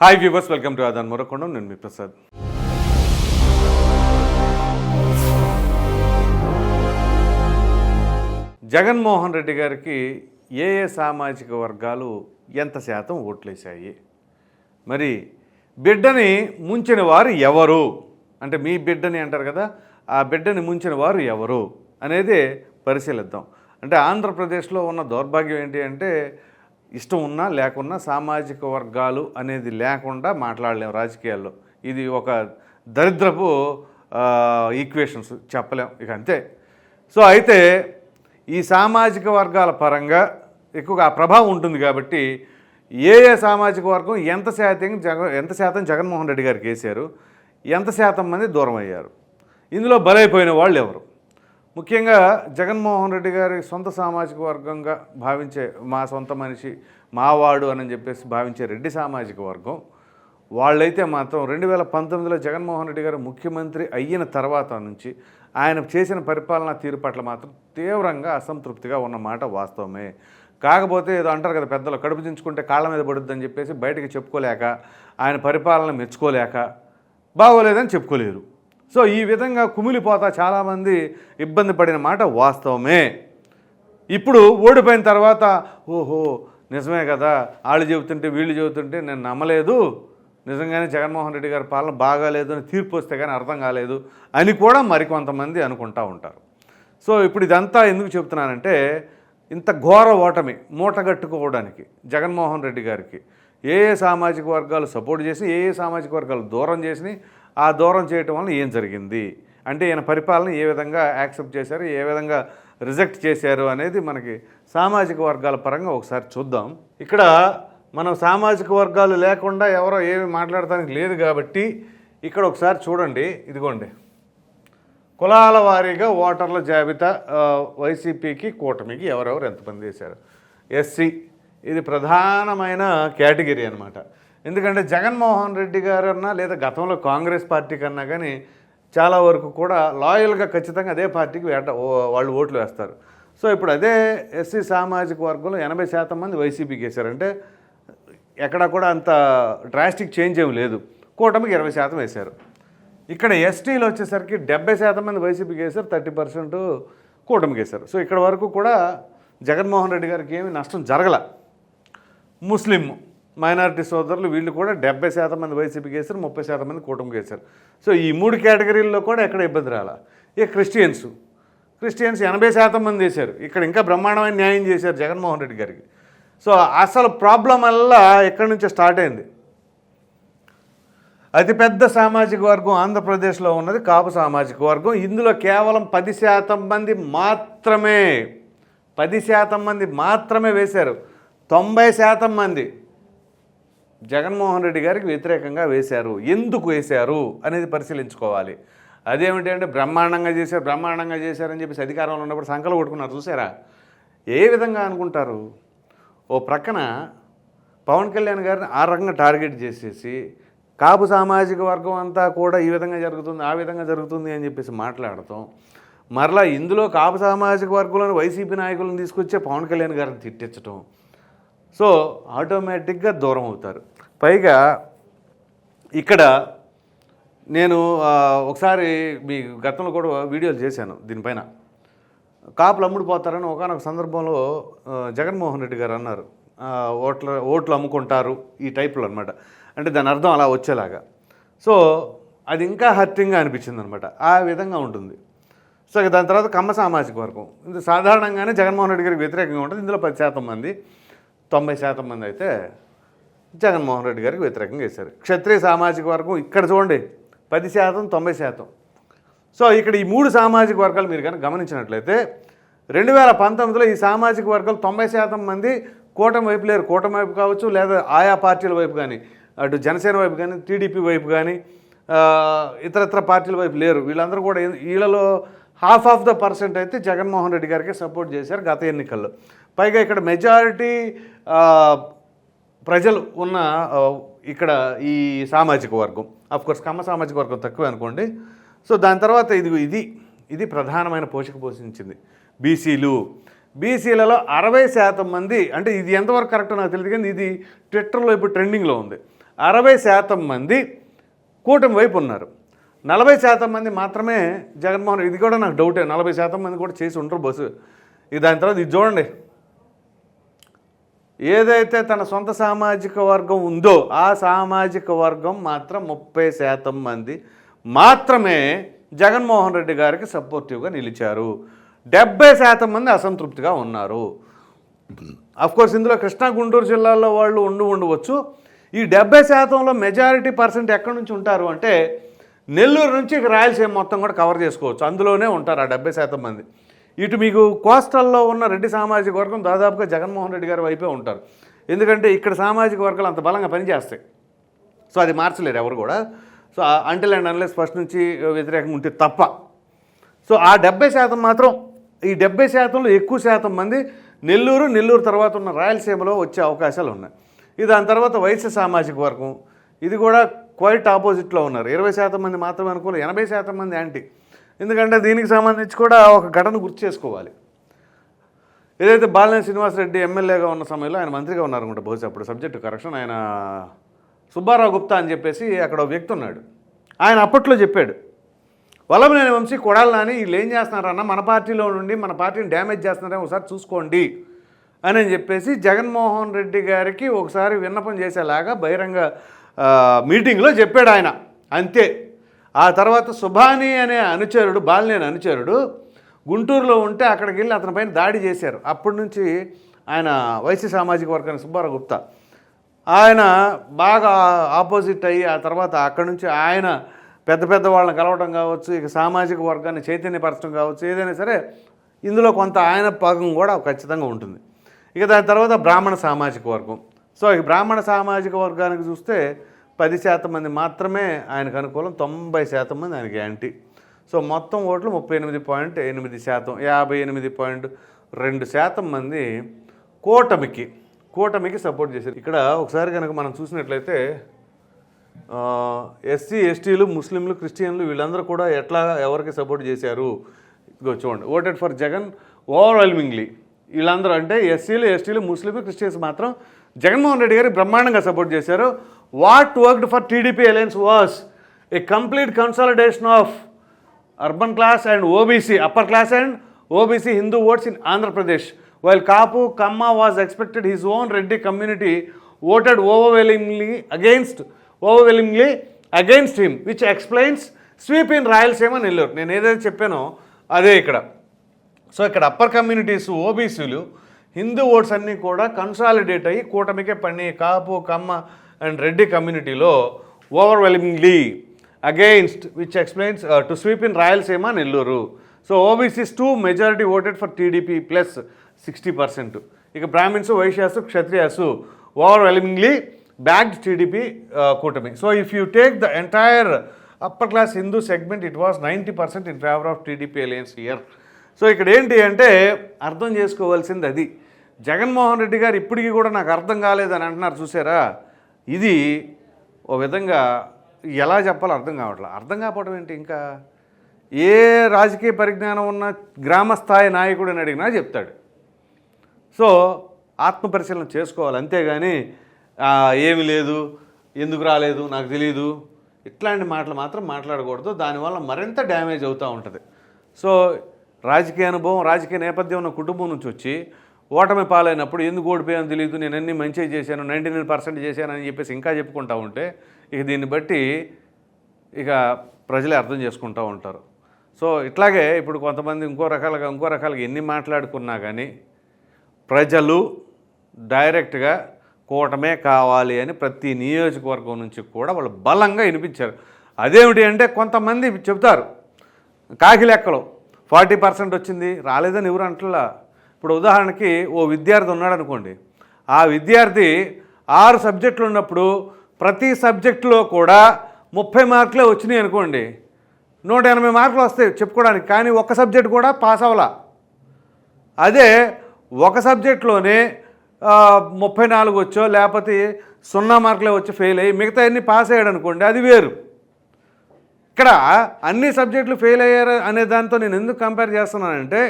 Hi viewers welcome to ఆదాన్ మొరకొండం నేను మీ ప్రసాద్ జగన్మోహన్ రెడ్డి గారికి ఏ ఏ సామాజిక వర్గాలు ఎంత శాతం ఓట్లేశాయి? మరి బిడ్డని ముంచిన వారు ఎవరు? అంటే మీ బిడ్డని అంటారు కదా ఆ బిడ్డని ముంచిన వారు ఎవరు అనేది పరిశీలిద్దాం. అంటే ఆంధ్రప్రదేశ్లో ఉన్న దౌర్భాగ్యం ఏంటి అంటే ఇష్టం ఉన్నా లేకున్నా సామాజిక వర్గాలు అనేది లేకుండా మాట్లాడలేం రాజకీయాల్లో. ఇది ఒక దరిద్రపు ఈక్వేషన్స్ చెప్పలేం. ఇక అంతే. సో అయితే ఈ సామాజిక వర్గాల పరంగా ఎక్కువగా ఆ ప్రభావం ఉంటుంది కాబట్టి ఏ ఏ సామాజిక వర్గం ఎంత శాతం జగన్ ఎంత శాతం జగన్మోహన్ రెడ్డి గారికి వేశారు ఎంత శాతం మంది దూరం అయ్యారు. ఇందులో బలైపోయిన వాళ్ళు ఎవరు? ముఖ్యంగా జగన్మోహన్ రెడ్డి గారి సొంత సామాజిక వర్గంగా భావించే మా సొంత మనిషి మావాడు అని చెప్పేసి భావించే రెడ్డి సామాజిక వర్గం వాళ్ళైతే మాత్రం రెండు వేల పంతొమ్మిదిలో జగన్మోహన్ రెడ్డి గారు ముఖ్యమంత్రి అయిన తర్వాత నుంచి ఆయన చేసిన పరిపాలనా తీరు పట్ల మాత్రం తీవ్రంగా అసంతృప్తిగా ఉన్న మాట వాస్తవమే. కాకపోతే ఏదో అంటారు కదా పెద్దలు కడుపు దించుకుంటే కాళ్ళ మీద పడుద్దని చెప్పేసి బయటకు చెప్పుకోలేక ఆయన పరిపాలన మెచ్చుకోలేక బాగోలేదని చెప్పుకోలేరు. సో ఈ విధంగా కుమిలిపోతా చాలామంది ఇబ్బంది పడిన మాట వాస్తవమే. ఇప్పుడు ఓడిపోయిన తర్వాత ఓహో నిజమే కదా వాళ్ళు చెబుతుంటే వీళ్ళు చెబుతుంటే నేను నమ్మలేదు. నిజంగానే జగన్మోహన్ రెడ్డి గారి పాలన బాగాలేదు అని తీర్పు వస్తే కానీ అర్థం కాలేదు అని కూడా మరికొంతమంది అనుకుంటా ఉంటారు. సో ఇప్పుడు ఇదంతా ఎందుకు చెప్తున్నానంటే ఇంత ఘోర ఓటమి మూటగట్టుకోవడానికి జగన్మోహన్ రెడ్డి గారికి ఏ ఏ సామాజిక వర్గాలు సపోర్ట్ చేసి ఏ ఏ సామాజిక వర్గాలు దూరం చేసి ఆ దూరం చేయటం వల్ల ఏం జరిగింది? అంటే ఈయన పరిపాలన ఏ విధంగా యాక్సెప్ట్ చేశారు? ఏ విధంగా రిజెక్ట్ చేశారు అనేది మనకి సామాజిక వర్గాల పరంగా ఒకసారి చూద్దాం. ఇక్కడ మనం సామాజిక వర్గాలు లేకుండా ఎవరో ఏమి మాట్లాడటానికి లేదు కాబట్టి ఇక్కడ ఒకసారి చూడండి. ఇదిగోండి. కులాల వారీగా ఓటర్ల జాబితా వైసీపీకి కూటమికి ఎవరెవరు ఎంతమంది వేశారు ఎస్సీ. ఇది ప్రధానమైన కేటగిరీ అనమాట ఎందుకంటే జగన్మోహన్ రెడ్డి గారన్నా లేదా గతంలో కాంగ్రెస్ పార్టీ కన్నా కానీ చాలా వరకు కూడా లాయల్గా ఖచ్చితంగా అదే పార్టీకి వేట ఓ- వాళ్ళు ఓట్లు వేస్తారు. సో ఇప్పుడు అదే ఎస్సీ సామాజిక వర్గంలో ఎనభై శాతం మంది వైసీపీకి వేశారంటే ఎక్కడ కూడా అంత డ్రాస్టిక్ చేంజ్ ఏమి లేదు. కూటమికి ఇరవై శాతం వేశారు. ఇక్కడ ఎస్టీలు వచ్చేసరికి డెబ్బై శాతం మంది వైసీపీకి వేశారు థర్టీ పర్సెంట్ కూటమికి వేశారు. సో ఇక్కడ వరకు కూడా జగన్మోహన్ రెడ్డి గారికి ఏమి నష్టం జరగల. ముస్లిం మైనారిటీ సోదరులు వీళ్ళు కూడా డెబ్బై శాతం మంది వైసీపీకి వేశారు ముప్పై శాతం మంది కూటమికి వేశారు. సో ఈ మూడు కేటగిరీల్లో కూడా ఎక్కడ ఇబ్బంది రాలా? ఇక క్రిస్టియన్స్. క్రిస్టియన్స్ ఎనభై శాతం మంది వేశారు. ఇక్కడ ఇంకా బ్రహ్మాండమైన న్యాయం చేశారు జగన్మోహన్ రెడ్డి గారికి. సో అసలు ప్రాబ్లం వల్ల ఎక్కడి నుంచో స్టార్ట్ అయింది? అతిపెద్ద సామాజిక వర్గం ఆంధ్రప్రదేశ్లో ఉన్నది కాపు సామాజిక వర్గం. ఇందులో కేవలం పది శాతం మంది మాత్రమే పది శాతం మంది మాత్రమే వేశారు. తొంభై శాతం మంది జగన్మోహన్ రెడ్డి గారికి వ్యతిరేకంగా వేశారు. ఎందుకు వేశారు అనేది పరిశీలించుకోవాలి. అదేమిటి అంటే బ్రహ్మాండంగా చేశారు బ్రహ్మాండంగా చేశారని చెప్పేసి అధికారంలో ఉన్నప్పుడు సంకలు కొట్టుకున్నారు చూసారా? ఏ విధంగా అనుకుంటారు? ఓ ప్రక్కన పవన్ కళ్యాణ్ గారిని ఆ రకంగా టార్గెట్ చేసేసి కాపు సామాజిక వర్గం అంతా కూడా ఈ విధంగా జరుగుతుంది ఆ విధంగా జరుగుతుంది అని చెప్పేసి మాట్లాడతాం మరలా ఇందులో కాపు సామాజిక వర్గంలోని వైసీపీ నాయకులను తీసుకొచ్చే పవన్ కళ్యాణ్ గారిని తిట్టించడం సో ఆటోమేటిక్గా దూరం అవుతారు. పైగా ఇక్కడ నేను ఒకసారి మీ గతంలో కూడా వీడియోలు చేశాను దీనిపైన. కాపులు అమ్ముడుపోతారని ఒకనొక సందర్భంలో జగన్మోహన్ రెడ్డి గారు అన్నారు. ఓట్ల ఓట్లు అమ్ముకుంటారు ఈ టైప్లో అనమాట అంటే దాని అర్థం అలా వచ్చేలాగా. సో అది ఇంకా హర్టింగ్గా అనిపించింది అనమాట ఆ విధంగా ఉంటుంది. సో దాని తర్వాత కమ్మ సామాజిక వర్గం. ఇది సాధారణంగానే జగన్మోహన్ రెడ్డి గారికి వ్యతిరేకంగా ఉంటుంది. ఇందులో పది శాతం మంది. తొంభై శాతం మంది అయితే జగన్మోహన్ రెడ్డి గారికి వ్యతిరేకంగా వేశారు. క్షత్రియ సామాజిక వర్గం ఇక్కడ చూడండి పది శాతం తొంభై శాతం. సో ఇక్కడ ఈ మూడు సామాజిక వర్గాలు మీరు కనుక గమనించినట్లయితే రెండు వేల పంతొమ్మిదిలో ఈ సామాజిక వర్గాలు తొంభై శాతం మంది కూటమి వైపు లేరు. కూటమి వైపు కావచ్చు లేదా ఆయా పార్టీల వైపు కానీ అటు జనసేన వైపు కానీ టీడీపీ వైపు కానీ ఇతరత్ర పార్టీల వైపు లేరు. వీళ్ళందరూ కూడా వీళ్ళలో హాఫ్ ఆఫ్ ద పర్సెంట్ అయితే జగన్మోహన్ రెడ్డి గారికి సపోర్ట్ చేశారు గత ఎన్నికల్లో. పైగా ఇక్కడ మెజారిటీ ప్రజలు ఉన్న ఇక్కడ ఈ సామాజిక వర్గం. కోర్స్ కమ్మ సామాజిక వర్గం తక్కువే అనుకోండి. సో దాని తర్వాత ఇది ఇది ఇది ప్రధానమైన పోషక పోషించింది. బీసీలు బీసీలలో అరవై శాతం మంది అంటే ఇది ఎంతవరకు కరెక్ట్ నాకు తెలియదు కానీ ఇది ట్విట్టర్లో ఇప్పుడు ట్రెండింగ్లో ఉంది. అరవై శాతం మంది కూటమి వైపు ఉన్నారు. నలభై శాతం మంది మాత్రమే జగన్మోహన్ ఇది కూడా నాకు డౌటే నలభై శాతం మంది కూడా చేసి ఉంటారు బస్సు. ఇది దాని తర్వాత ఇది చూడండి. ఏదైతే తన సొంత సామాజిక వర్గం ఉందో ఆ సామాజిక వర్గం మాత్రం ముప్పై శాతం మంది మాత్రమే జగన్మోహన్ రెడ్డి గారికి సపోర్టివ్గా నిలిచారు. డెబ్బై శాతం మంది అసంతృప్తిగా ఉన్నారు. కోర్స్ ఇందులో కృష్ణా గుంటూరు జిల్లాలో వాళ్ళు ఉండి ఉండవచ్చు. ఈ డెబ్బై శాతంలో మెజారిటీ పర్సెంట్ ఎక్కడి నుంచి ఉంటారు అంటే నెల్లూరు నుంచి రాయలసీమ మొత్తం కూడా కవర్ చేసుకోవచ్చు. అందులోనే ఉంటారు ఆ డెబ్బై శాతం మంది. ఇటు మీకు కోస్టల్లో ఉన్న రెడ్డి సామాజిక వర్గం దాదాపుగా జగన్మోహన్ రెడ్డి గారి వైపే ఉంటారు. ఎందుకంటే ఇక్కడ సామాజిక వర్గాలు అంత బలంగా పనిచేస్తాయి. సో అది మార్చలేరు ఎవరు కూడా. So until and unless first నుంచి వ్యతిరేకంగా ఉంటే తప్ప. సో ఆ డెబ్బై శాతం మాత్రం ఈ డెబ్బై శాతంలో ఎక్కువ శాతం మంది నెల్లూరు నెల్లూరు తర్వాత ఉన్న రాయలసీమలో వచ్చే అవకాశాలు ఉన్నాయి. ఇది దాని తర్వాత వైశ్య సామాజిక వర్గం ఇది కూడా క్వైట్ ఆపోజిట్లో ఉన్నారు. ఇరవై శాతం మంది మాత్రమే అనుకూలం ఎనభై శాతం మంది యాంటీ. ఎందుకంటే దీనికి సంబంధించి కూడా ఒక ఘటన గుర్తు చేసుకోవాలి. ఏదైతే బాలినేని శ్రీనివాసరెడ్డి ఎమ్మెల్యేగా ఉన్న సమయంలో ఆయన మంత్రిగా ఉన్నారనుకుంటా బహుశా అప్పుడు సబ్జెక్టు కరెక్షన్ ఆయన సుబ్బారావు గుప్తా అని చెప్పేసి అక్కడ వ్యక్తి ఉన్నాడు. ఆయన అప్పట్లో చెప్పాడు వల్లభనేని వంశీ కొడాలి నాని వీళ్ళు ఏం చేస్తున్నారన్న మన పార్టీలో నుండి మన పార్టీని డ్యామేజ్ చేస్తున్నారని ఒకసారి చూసుకోండి అని అని చెప్పేసి జగన్మోహన్ రెడ్డి గారికి ఒకసారి విన్నపం చేసేలాగా బహిరంగ మీటింగ్లో చెప్పాడు ఆయన. అంతే. ఆ తర్వాత సుభాని అనే అనుచరుడు బాలినేని అనుచరుడు గుంటూరులో ఉంటే అక్కడికి వెళ్ళి అతని పైన దాడి చేశారు. అప్పటి నుంచి ఆయన వైసీ సామాజిక వర్గాన్ని సుబ్బారావు గుప్తా. ఆయన బాగా ఆపోజిట్ అయ్యి ఆ తర్వాత అక్కడి నుంచి ఆయన పెద్ద పెద్ద వాళ్ళని కలవడం కావచ్చు ఇక సామాజిక వర్గాన్ని చైతన్యపరచడం కావచ్చు ఏదైనా సరే ఇందులో కొంత ఆయన భాగం కూడా ఖచ్చితంగా ఉంటుంది. ఇక దాని తర్వాత బ్రాహ్మణ సామాజిక వర్గం. సో ఈ బ్రాహ్మణ సామాజిక వర్గానికి చూస్తే పది శాతం మంది మాత్రమే ఆయనకు అనుకూలం తొంభై శాతం మంది ఆయనకి యాంటీ సో మొత్తం ఓట్లు ముప్పై ఎనిమిది పాయింట్ ఎనిమిది శాతం యాభై ఎనిమిది పాయింట్ రెండు శాతం మంది కూటమికి కూటమికి సపోర్ట్ చేశారు. ఇక్కడ ఒకసారి కనుక మనం చూసినట్లయితే ఎస్సీ ఎస్టీలు ముస్లింలు క్రిస్టియన్లు వీళ్ళందరూ కూడా ఎట్లా ఎవరికి సపోర్ట్ చేశారు? ఇదిగో చూడండి ఓటెడ్ ఫర్ జగన్ ఓవర్వెల్మింగ్లీ వీళ్ళందరూ అంటే ఎస్సీలు ఎస్టీలు ముస్లింలు క్రిస్టియన్స్ మాత్రం జగన్మోహన్ రెడ్డి గారికి బ్రహ్మాండంగా సపోర్ట్ చేశారు. What worked for TDP alliance was a complete consolidation of urban class and OBC upper class and OBC Hindu votes in Andhra Pradesh while Kapu Kamma was expected his own Reddy community voted overwhelmingly against overwhelmingly against him which explains sweep in Rayalaseema Nellore నేను ఏదైతే చెప్పానో అదే ఇక్కడ. So ఇక్కడ upper communities ఓబీసీలు Hindu oats అన్నీ కూడా consolidate అయ్యి కూటమికే పని. కాపు కమ్మ అండ్ రెడ్డి కమ్యూనిటీలో overwhelmingly against which explains to sweep in Rayalaseema Nellore. So OBCs too majority voted for TDP plus sixty percent ఇక Brahmins Vaishyas Kshatriyas overwhelmingly backed TDP కూటమి. So if you take the entire upper class Hindu segment it was ninety percent in favour of TDP alliance year so ఇక్కడ ఏంటి అంటే అర్థం చేసుకోవాల్సింది అది. జగన్మోహన్ రెడ్డి గారు ఇప్పటికీ కూడా నాకు అర్థం కాలేదని అంటున్నారు చూసారా? ఇది ఓ విధంగా ఎలా చెప్పాలో అర్థం కావట్లేదు అర్థం కాకపోవడం ఏంటి ఇంకా? ఏ రాజకీయ పరిజ్ఞానం ఉన్న గ్రామస్థాయి నాయకుడిని అడిగినా చెప్తాడు. సో ఆత్మపరిశీలన చేసుకోవాలి. అంతేగాని ఏమి లేదు ఎందుకు రాలేదు నాకు తెలియదు ఇట్లాంటి మాటలు మాత్రం మాట్లాడకూడదు. దానివల్ల మరింత డ్యామేజ్ అవుతూ ఉంటుంది. సో రాజకీయ అనుభవం రాజకీయ నేపథ్యం ఉన్న కుటుంబం నుంచి వచ్చి ఓటమి పాలైనప్పుడు ఎందుకు ఓడిపోయానో తెలియదు నేను అన్ని మంచిగా చేశాను నైంటీ నైన్ పర్సెంట్ చేశాను అని చెప్పేసి ఇంకా చెప్పుకుంటా ఉంటే ఇక దీన్ని బట్టి ఇక ప్రజలే అర్థం చేసుకుంటూ ఉంటారు. సో ఇట్లాగే ఇప్పుడు కొంతమంది ఇంకో రకాలుగా ఇంకో రకాలుగా ఎన్ని మాట్లాడుకున్నా కానీ ప్రజలు డైరెక్ట్గా కూటమే కావాలి అని ప్రతి నియోజకవర్గం నుంచి కూడా వాళ్ళు బలంగా వినిపించారు. అదేమిటి అంటే కొంతమంది చెబుతారు కాకి లెక్కలు ఫార్టీ పర్సెంట్ వచ్చింది రాలేదని ఎవరు అంటలా? ఇప్పుడు ఉదాహరణకి ఓ విద్యార్థి ఉన్నాడు అనుకోండి ఆ విద్యార్థి ఆరు సబ్జెక్టులు ఉన్నప్పుడు ప్రతి సబ్జెక్టులో కూడా ముప్పై మార్కులే వచ్చినాయి అనుకోండి. నూట ఎనభై మార్కులు వస్తాయి చెప్పుకోవడానికి కానీ ఒక సబ్జెక్ట్ కూడా పాస్ అవ్వాలా. అదే ఒక సబ్జెక్ట్లోనే ముప్పై నాలుగు వచ్చో లేకపోతే సున్నా మార్కులే వచ్చి ఫెయిల్ అయ్యి మిగతా అన్ని పాస్ అయ్యాడు అనుకోండి అది వేరు. ఇక్కడ అన్ని సబ్జెక్టులు ఫెయిల్ అయ్యారు అనే దాంతో నేను ఎందుకు కంపేర్ చేస్తున్నానంటే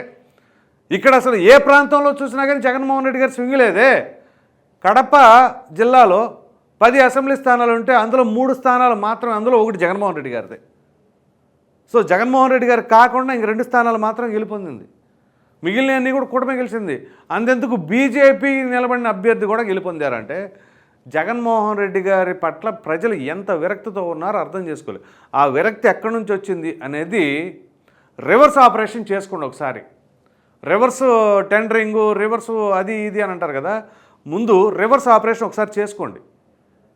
ఇక్కడ అసలు ఏ ప్రాంతంలో చూసినా కానీ జగన్మోహన్ రెడ్డి గారు స్వింగ్ కడప జిల్లాలో పది అసెంబ్లీ స్థానాలు ఉంటే అందులో మూడు స్థానాలు మాత్రం అందులో ఒకటి జగన్మోహన్ రెడ్డి గారిదే. సో జగన్మోహన్ రెడ్డి గారు కాకుండా ఇంక రెండు స్థానాలు మాత్రం గెలుపొందింది. మిగిలినవన్నీ కూడా కూటమి గెలిచింది. అంతెందుకు బీజేపీ నిలబడిన అభ్యర్థి కూడా గెలుపొందారంటే జగన్మోహన్ రెడ్డి గారి పట్ల ప్రజలు ఎంత విరక్తితో ఉన్నారో అర్థం చేసుకోలేదు ఆ విరక్తి ఎక్కడి నుంచి వచ్చింది అనేది రివర్స్ ఆపరేషన్ చేసుకోండి ఒకసారి. రివర్స్ టెండరింగు రివర్స్ అది ఇది అని అంటారు కదా. ముందు రివర్స్ ఆపరేషన్ ఒకసారి చేసుకోండి.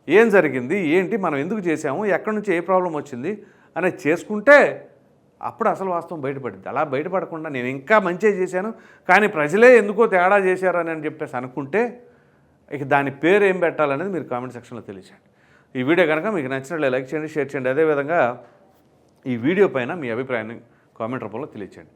ఏం జరిగింది? ఏంటి? మనం ఎందుకు చేసాము ఎక్కడి నుంచి ఏ ప్రాబ్లం వచ్చింది? అనేది చేసుకుంటే అప్పుడు అసలు వాస్తవం బయటపడింది. అలా బయటపడకుండా నేను ఇంకా మంచిగా చేశాను. కానీ ప్రజలే ఎందుకో తేడా చేశారని అని చెప్పేసి అనుకుంటే ఇక దాని పేరు ఏం పెట్టాలనేది మీరు కామెంట్ సెక్షన్లో తెలియచేయండి ఈ వీడియో కనుక మీకు నచ్చినట్లే లైక్ చేయండి షేర్ చేయండి. అదేవిధంగా ఈ వీడియో పైన మీ అభిప్రాయాన్ని కామెంట్ రూపంలో తెలియచేయండి